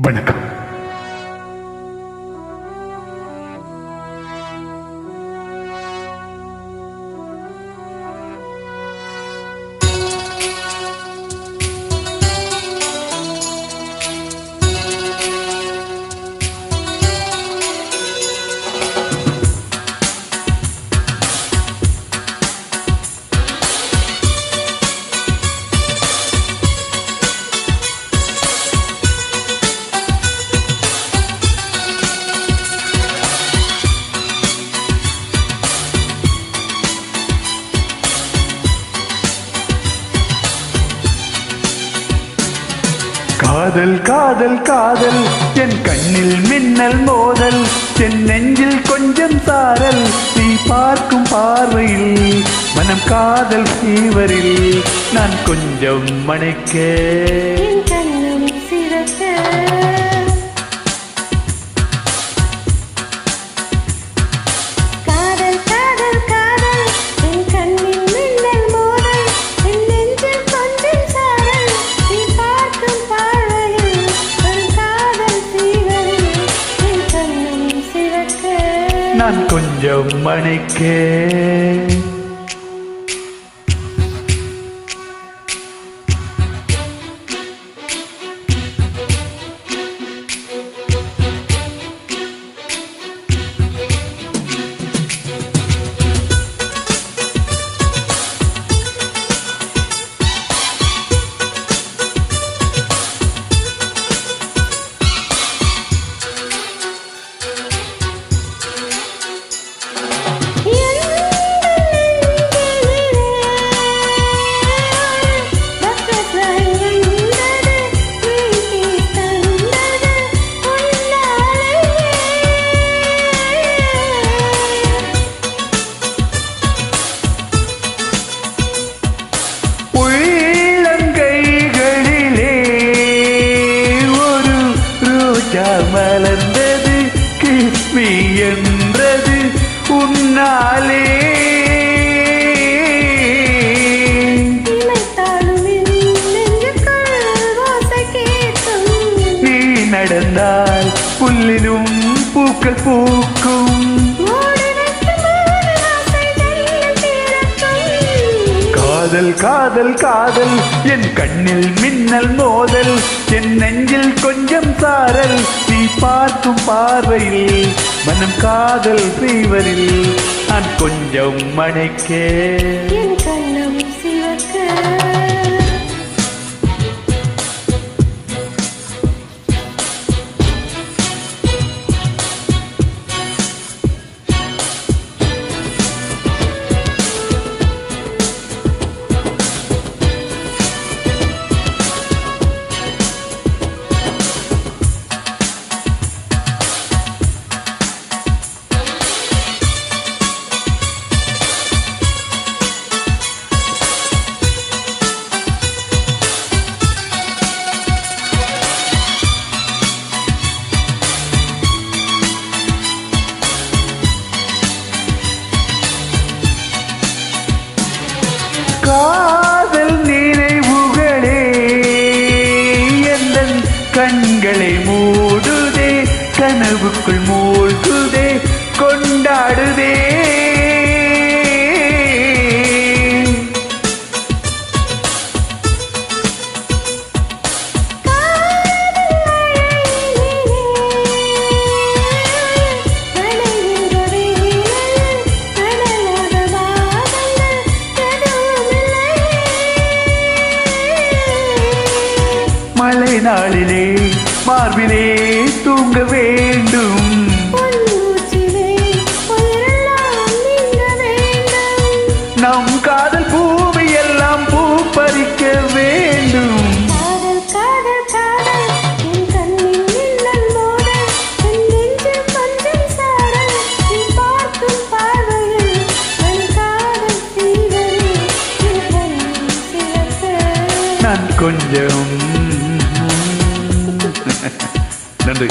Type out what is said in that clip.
வணக்கம். காதல் காதல் காதல். என் கண்ணில் மின்னல் மோதல். என் நெஞ்சில் கொஞ்சம் சாரல். நீ பார்க்கும் பார்வையில் மனம் காதல் சீவரில் நான் கொஞ்சம் மணைக்க. நான் கொஞ்சம் மணிக்கே நடந்தால் புல்லிலும் பூக்கள் பூக்கும். காதல் காதல் காதல் என் கண்ணில் மின்னல் மோதல் என் நெஞ்சில் கொஞ்சம் சாரல் நீ பார்க்கும் பார்வையில் மனம் காதல் செய்வரில் நான் கொஞ்சம் மணைக்கே. காதல் நினைவுகளே எந்த கண்களை மூடுதே கனவுக்குள் மூ நாளிலே மார்பிலே தூங்க வேண்டும். நம் காதல் பூமி எல்லாம் பூ பறிக்க வேண்டும் நான் கொஞ்சம் நன்றி